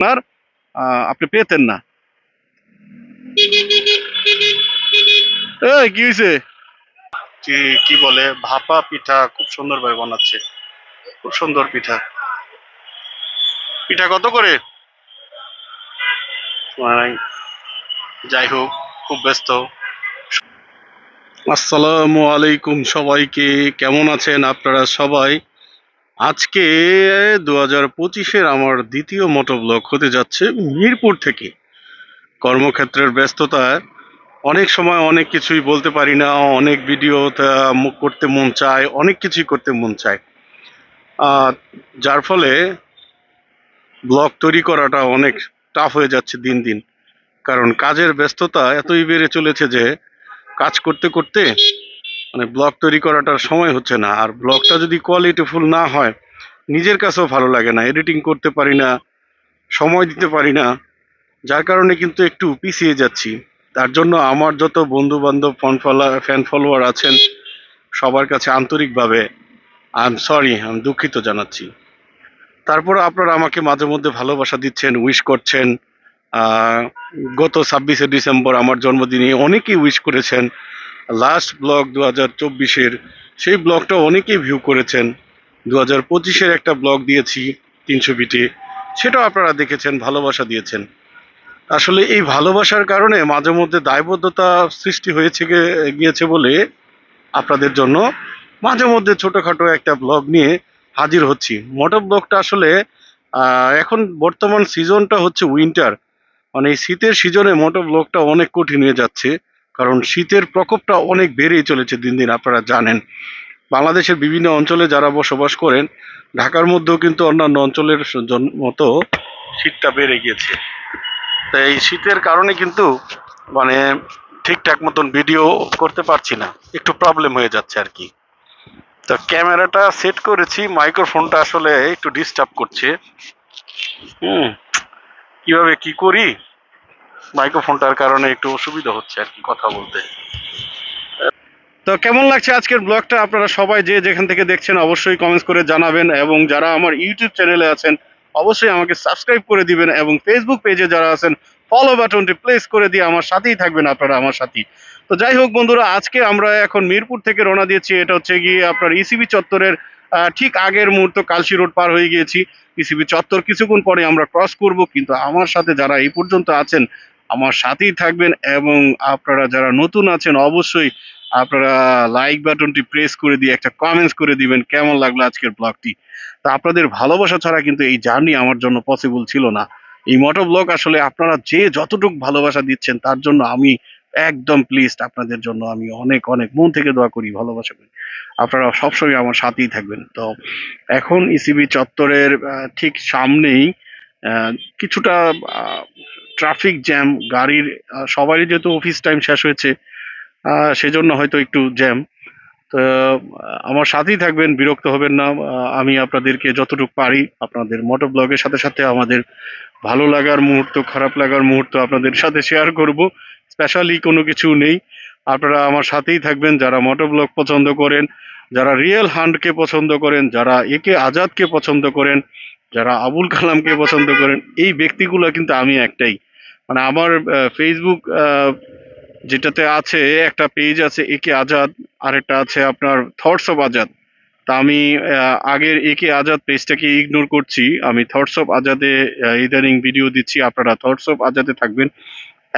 আপনার আপনি পেতেন না। কি হয়েছে কি বলে ভাপা পিঠা খুব সুন্দর ভাবে বানাচ্ছে। খুব সুন্দর পিঠা। পিঠা কত করে? যাই হোক খুব ব্যস্ত। আসসালামু আলাইকুম সবাইকে। কেমন আছেন আপনারা সবাই? আজকে দু হাজার পঁচিশের আমার দ্বিতীয় মোটো ব্লগ হতে যাচ্ছে মিরপুর থেকে। কর্মক্ষেত্রের ব্যস্ততায় অনেক সময় অনেক কিছুই বলতে পারি না অনেক ভিডিও করতে মন চায় অনেক কিছুই করতে মন চায়। আহ, যার ফলে ব্লগ তৈরি করাটা অনেক টাফ হয়ে যাচ্ছে দিন দিন। কারণ কাজের ব্যস্ততা এতই বেড়ে চলেছে যে কাজ করতে করতে মানে ব্লগ তৈরি করাটার সময় হচ্ছে না। আর ব্লগটা যদি কোয়ালিটিফুল না হয়, নিজের কাছেও ভালো লাগে না। এডিটিং করতে পারি না, সময় দিতে পারি না। যার কারণে কিন্তু একটু পিছিয়ে যাচ্ছি। তার জন্য আমার যত বন্ধু বান্ধব ফ্যান ফলোয়ার ফ্যান ফলোয়ার আছেন, সবার কাছে আন্তরিকভাবে আই এম সরি আমি দুঃখিত জানাচ্ছি। তারপর আপনারা আমাকে মাঝে মধ্যে ভালোবাসা দিচ্ছেন উইশ করছেন। গত ছাব্বিশে ডিসেম্বর আমার জন্মদিনে অনেকেই উইশ করেছেন। লাস্ট ব্লগ দু হাজার চব্বিশের, সেই ব্লগটা অনেকেই ভিউ করেছেন। দু হাজার পঁচিশের একটা ব্লগ দিয়েছি তিনশো বিটে সেটাও আপনারা দেখেছেন, ভালোবাসা দিয়েছেন। আসলে এই ভালোবাসার কারণে মাঝে মধ্যে দায়বদ্ধতা সৃষ্টি হয়েছে গিয়েছে বলে আপনাদের জন্য মাঝে মধ্যে ছোটোখাটো একটা ব্লগ নিয়ে হাজির হচ্ছি। মোটর ব্লগটা আসলে এখন বর্তমান সিজনটা হচ্ছে উইন্টার মানে শীতের সিজনে মোটর ব্লগটা অনেক কঠিন হয়ে যাচ্ছে। কারণ শীতের প্রকোপটা অনেক বেড়েই চলেছে দিন দিন, আপনারা জানেন। বাংলাদেশের বিভিন্ন অঞ্চলে যারা বসবাস করেন, ঢাকার মধ্যেও কিন্তু অন্যান্য অঞ্চলের মতো শীতটা বেড়ে গিয়েছে। তাই এই শীতের কারণে কিন্তু মানে ঠিকঠাক মতন ভিডিও করতে পারছি না। একটু প্রবলেম হয়ে যাচ্ছে আর কি। তো ক্যামেরাটা সেট করেছি মাইক্রোফোনটা আসলে একটু ডিস্টার্ব করছে। হুম, কীভাবে কি করি? মাইক্রোফোনটার কারণে একটু অসুবিধা হচ্ছে আর কি কথা বলতে। তো কেমন লাগছে আজকের ব্লগটা? আপনারা সবাই যে যেখান থেকে দেখছেন অবশ্যই কমেন্টস করে জানাবেন এবং যারা আমার ইউটিউব চ্যানেলে আছেন, অবশ্যই আমাকে সাবস্ক্রাইব করে দিবেন এবং ফেসবুক পেজে যারা আছেন ফলো বাটনটি প্লেস করে দিয়ে আমার সাথেই থাকবেন আপনারা আমার সাথেই। তো যাই হোক বন্ধুরা, আজকে আমরা এখন মিরপুর থেকে রওনা দিয়েছি। এটা হচ্ছে গিয়ে আপনার ইসিবি চত্বরের ঠিক আগের মুহূর্ত কালসি রোড পার হয়ে গিয়েছি। ইসিবি চত্বর কিছুক্ষণ পরে আমরা ক্রস করব, কিন্তু আমার সাথে যারা এই পর্যন্ত আছেন আমার সাথেই থাকবেন এবং আপনারা যারা নতুন আছেন, অবশ্যই আপনারা লাইক বাটনটি প্রেস করে দিয়ে একটা কমেন্টস করে দিবেন, কেমন লাগল আজকের ব্লগটি তা আপনাদের ভালোবাসা ছাড়া কিন্তু এই জার্নি আমার জন্য পসিবল ছিল না। এই মোটর ব্লগ আসলে আপনারা যে যতটুকু ভালোবাসা দিচ্ছেন, তার জন্য আমি একদম প্লিজড আপনাদের জন্য। আমি অনেক অনেক মন থেকে দোয়া করি, ভালোবাসা করি। আপনারা সবসময় আমার সাথেই থাকবেন। তো এখন ইসিবি চত্বরের ঠিক সামনেই কিছুটা ট্রাফিক জ্যাম গাড়ির সবারই যেহেতু অফিস টাইম শেষ হয়েছে সেজন্য হয়তো একটু জ্যাম তো আমার সাথেই থাকবেন, বিরক্ত হবেন না। আমি আপনাদেরকে যতটুকু পারি, আপনাদের মোটর ব্লগের সাথে সাথে আমাদের ভালো লাগার মুহূর্ত, খারাপ লাগার মুহূর্ত আপনাদের সাথে শেয়ার করব। স্পেশালি কোনো কিছু নেই। আপনারা আমার সাথেই থাকবেন, যারা মোটর ব্লগ পছন্দ করেন, যারা রিয়েল হান্ডকে পছন্দ করেন, যারা একে আজাদকে পছন্দ করেন, যারা আবুল কালামকে পছন্দ করেন, এই ব্যক্তিগুলো কিন্তু আমি একটাই। মানে আমার ফেসবুক যেটাতে আছে, একটা পেজ আছে একে আজাদ আরেকটা আছে আপনার থটস অফ আজাদ তা আমি আগের একে আজাদ পেজটাকে ইগনোর করছি। আমি থটস অফ আজাদে ইদানিং ভিডিও দিচ্ছি, আপনারা থটস অফ আজাদে থাকবেন।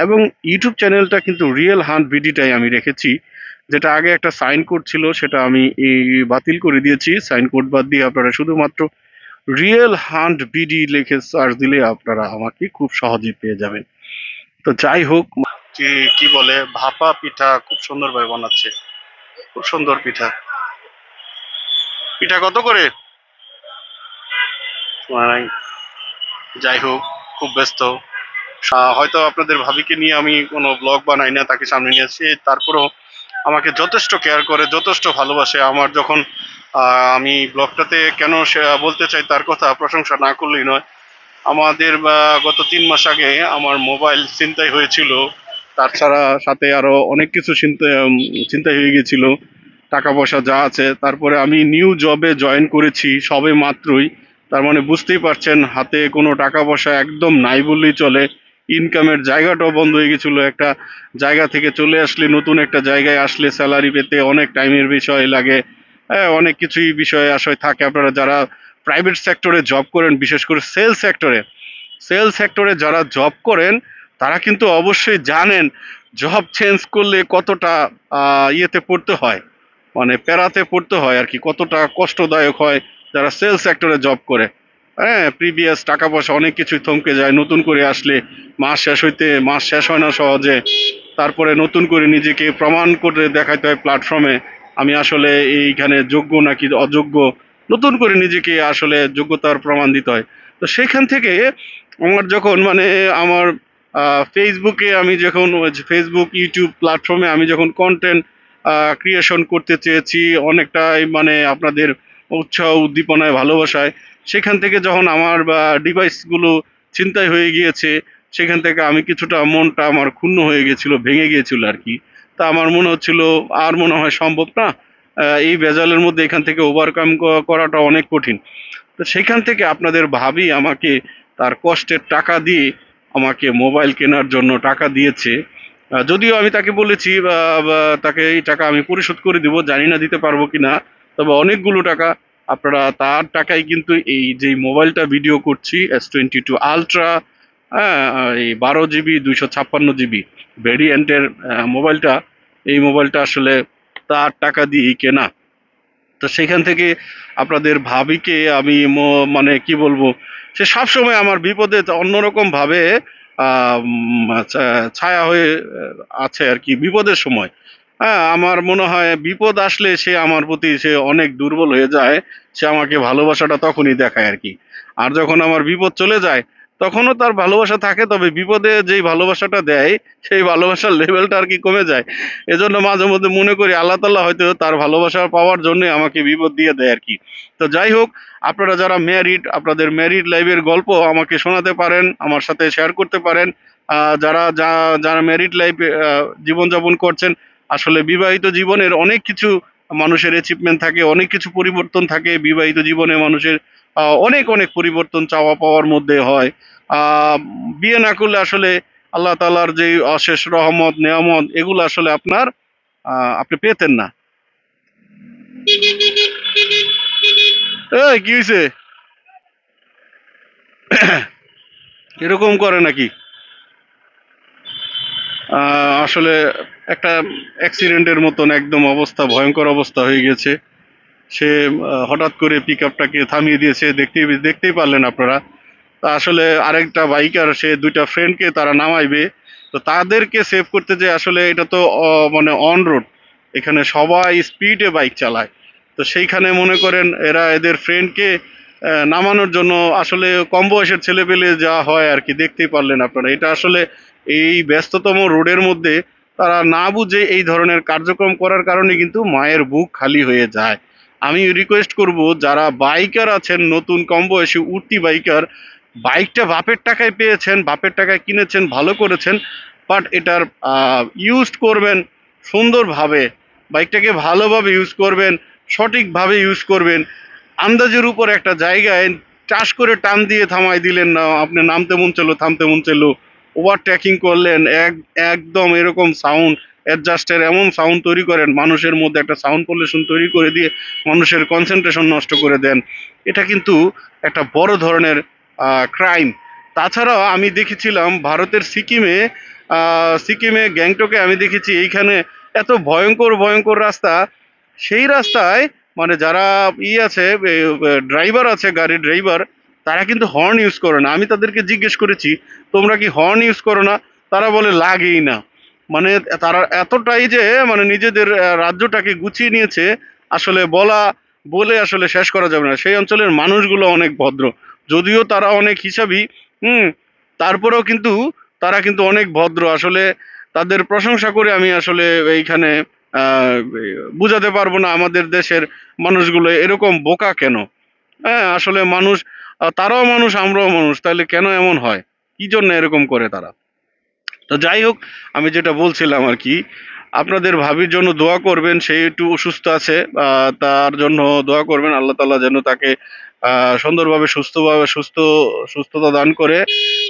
এবং ইউটিউব চ্যানেলটা কিন্তু রিয়েল হান্ট ভিডিটাই আমি রেখেছি। যেটা আগে একটা সাইন কোড ছিল, সেটা আমি বাতিল করে দিয়েছি। সাইন কোড বাদ দিয়ে আপনারা শুধুমাত্র রিয়েল হান্ট বিডি লিখে সার্চ দিলে আপনারা আমাকে খুব সহজেই পেয়ে যাবেন। তো যাই হোক কি কি বলে ভাপা পিঠা খুব সুন্দরভাবে বানাচ্ছে। খুব সুন্দর পিঠা। পিঠা কত করে? যাই হোক খুব ব্যস্ত। হয়তো আপনাদের ভাবিকে নিয়ে আমি কোনো ব্লগ বানাই না তাকে সামনে নিয়ে আসছি। তারপরেও আমাকে যথেষ্ট কেয়ার করে যথেষ্ট ভালোবাসে। আমার যখন আহ, আমি ব্লগটাতে কেন সে বলতে চাই তার কথা প্রশংসা না করলেই নয়। আমাদের গত তিন মাস আগে আমার মোবাইল ছিনতাই হয়েছিল। তাছাড়া সাথে আরও অনেক কিছু চিন্তা- চিন্তাই হয়ে গেছিল। টাকা পয়সা যা আছে। তারপরে আমি নিউ জবে জয়েন করেছি সবে মাত্রই। তার মানে বুঝতেই পারছেন, হাতে কোনো টাকা পয়সা একদম নাই বললেই চলে। ইনকামের জায়গাটাও বন্ধ হয়ে গেছিল। একটা জায়গা থেকে চলে আসলে, নতুন একটা জায়গায় আসলে স্যালারি পেতে অনেক টাইমের বিষয় লাগে। হ্যাঁ অনেক কিছুই বিষয় আসলে থাকে। আপনারা যারা প্রাইভেট সেক্টরে জব করেন, বিশেষ করে সেল সেক্টরে সেল সেক্টরে যারা জব করেন, তারা কিন্তু অবশ্যই জানেন জব চেঞ্জ করলে কতটা ইয়েতে পড়তে হয়। মানে প্যারাতে পড়তে হয় আর কি, কতটা কষ্টদায়ক হয় যারা সেল সেক্টরে জব করে। হ্যাঁ প্রিভিয়াস টাকা পয়সা অনেক কিছুই থমকে যায়, নতুন করে আসলে মাস শেষ হইতে, মাস শেষ হয় না সহজে। তারপরে নতুন করে নিজেকে প্রমাণ করে দেখাইতে হয় প্ল্যাটফর্মে আমি আসলে এইখানে যোগ্য নাকি অযোগ্য? নতুন করে নিজেকে আসলে যোগ্যতার প্রমাণ দিতে হয়। তো সেখান থেকে আমার যখন মানে আমার ফেসবুকে আমি যখন ফেসবুক ইউটিউব প্ল্যাটফর্মে আমি যখন কন্টেন্ট ক্রিয়েশন করতে চেয়েছি, অনেকটাই মানে আপনাদের উৎসাহ, উদ্দীপনায়, ভালোবাসায়, সেখান থেকে যখন আমার ডিভাইসগুলো ছিনতাই হয়ে গিয়েছে, সেখান থেকে আমি কিছুটা মনটা আমার ক্ষুণ্ণ হয়ে গেছিল ভেঙে গিয়েছিল আর কি। তা আমার মনে হচ্ছিল, আর মনে হয় সম্ভব না এই ভেজালের মধ্যে এখান থেকে ওভারকাম করাটা অনেক কঠিন। তো সেখান থেকে আপনাদের ভাবি আমাকে তার কষ্টের টাকা দিয়ে আমাকে মোবাইল কেনার জন্য টাকা দিয়েছে। যদিও আমি তাকে বলেছি তাকে এই টাকা আমি পরিশোধ করে দিব, জানি না দিতে পারব কিনা, তবে অনেকগুলো টাকা আপনারা, তার টাকায় কিন্তু এই যে মোবাইলটা ভিডিও করছি এস টোয়েন্টি টু আলট্রা হ্যাঁ এই বারো জিবি দুইশো ছাপ্পান্ন জিবি ভেরিয়েন্টের মোবাইলটা এই মোবাইলটা আসলে তার টাকা দিয়েই কেনা। তো সেখান থেকে আপনাদের ভাবিকে আমি মানে কি বলব সে সবসময় আমার বিপদে অন্যরকম ভাবে আহ, উম, ছা- ছায়া হয়ে আছে আর কি বিপদের সময়। হ্যাঁ আমার মনে হয় বিপদ আসলে সে আমার প্রতি সে অনেক দুর্বল হয়ে যায় সে আমাকে ভালোবাসাটা তখনই দেখায় আর কি। আর যখন আমার বিপদ চলে যায় তখনও তার ভালোবাসা থাকে, তবে বিপদে যেই ভালোবাসাটা দেয়, সেই ভালোবাসার লেভেলটা আর কি কমে যায়। এজন্য মাঝে মধ্যে মনে করি আল্লাহ তাল্লাহ হয়তো তার ভালোবাসা পাওয়ার জন্য আমাকে বিপদ দিয়ে দেয় আর কি। তো যাই হোক, আপনারা যারা ম্যারিড আপনাদের ম্যারিড লাইফের গল্প আমাকে শোনাতে পারেন, আমার সাথে শেয়ার করতে পারেন। যারা যা- যারা ম্যারিড লাইফ জীবনযাপন করছেন, আসলে বিবাহিত জীবনের অনেক কিছু মানুষের অ্যাচিভমেন্ট থাকে, অনেক কিছু পরিবর্তন থাকে। বিবাহিত জীবনে মানুষের অনেক অনেক পরিবর্তন চাওয়া পাওয়ার মধ্যে হয়। বিয়ে না করলে আসলে আল্লাহ তালার যে অশেষ রহমত, নেয়ামত, এগুলো আসলে আপনার আপনি পেতেন না। কি হয়েছে এরকম করে নাকি? আসলে একটা অ্যাক্সিডেন্টের মতন একদম অবস্থা, ভয়ঙ্কর অবস্থা হয়ে গেছে। সে হঠাৎ করে পিক আপটাকে থামিয়ে দিয়েছে। দেখতেই দেখতেই পারলেন আপনারা। আসলে আরেকটা বাইকার সে দুইটা ফ্রেন্ডকে তারা নামাইবে। তো তাদেরকে সেভ করতে যে আসলে এটা তো মানে অন রোড এখানে সবাই স্পিডে বাইক চালায়। তো সেইখানে মনে করেন এরা এদের ফ্রেন্ডকে নামানোর জন্য আসলে কম বয়সের ছেলে পেলে যা হয় আর কি, দেখতেই পারলেন আপনারা। এটা আসলে এই ব্যস্ততম রোডের মধ্যে তারা না বুঝে এই ধরনের কার্যক্রম করার কারণে কিন্তু মায়ের বুক খালি হয়ে যায়। আমি রিকোয়েস্ট করব, যারা বাইকার আছেন, নতুন কম বয়সী উঠতি বাইকার বাইকটা বাপের টাকায় পেয়েছেন, বাপের টাকায় কিনেছেন, ভালো করেছেন বাট এটার ইউজ করবেন সুন্দরভাবে, বাইকটাকে ভালোভাবে ইউজ করবেন, সঠিকভাবে ইউজ করবেন, আন্দাজের উপর একটা জায়গায় চাষ করে টান দিয়ে থামাই দিলেন না, আপনি নামতে মন চলো থামতে মন চলো ওভারটেকিং করলেন, এক, একদম এরকম সাউন্ড অ্যাডজাস্টের এমন সাউন্ড তৈরি করেন, মানুষের মধ্যে একটা সাউন্ড পলিউশন তৈরি করে দিয়ে মানুষের কনসেন্ট্রেশন নষ্ট করে দেন। এটা কিন্তু একটা বড় ধরনের ক্রাইম তাছাড়াও আমি দেখেছিলাম ভারতের সিকিমে সিকিমে গ্যাংটকে আমি দেখেছি, এইখানে এত ভয়ঙ্কর ভয়ঙ্কর রাস্তা। সেই রাস্তায় মানে যারা ই আছে ড্রাইভার আছে, গাড়ির ড্রাইভার তারা কিন্তু হর্ন ইউজ করে না। আমি তাদেরকে জিজ্ঞেস করেছি, তোমরা কি হর্ন ইউজ করো না? তারা বলে, লাগেই না। মানে তারা এতটাই যে মানে নিজেদের রাজ্যটাকে গুছিয়ে নিয়েছে, আসলে বলা, বলে আসলে শেষ করা যাবে না। সেই অঞ্চলের মানুষগুলো অনেক ভদ্র। যদিও তারা অনেক হিসাবি, হুম, তারপরেও কিন্তু তারা কিন্তু অনেক ভদ্র। আসলে তাদের প্রশংসা করে আমি আসলে এইখানে বুঝাতে পারব না আমাদের দেশের মানুষগুলো এরকম বোকা কেন? হ্যাঁ আসলে মানুষ তারাও মানুষ, আমরাও মানুষ, তাহলে কেন এমন হয়? কি জন্য এরকম করে তারা? তো যাই হোক, আমি যেটা বলছিলাম আর কি, আপনাদের ভাবির জন্য দোয়া করবেন, সে একটু অসুস্থ আছে তার জন্য দোয়া করবেন, আল্লাহ তাআলা যেন তাকে সুন্দরভাবে সুস্থভাবে সুস্থ, সুস্থতা দান করে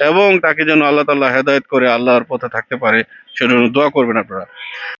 এবং তাকে যেন আল্লাহ তাল্লাহ হেদায়ত করে আল্লাহর পথে থাকতে পারে, সেজন্য দোয়া করবেন আপনারা।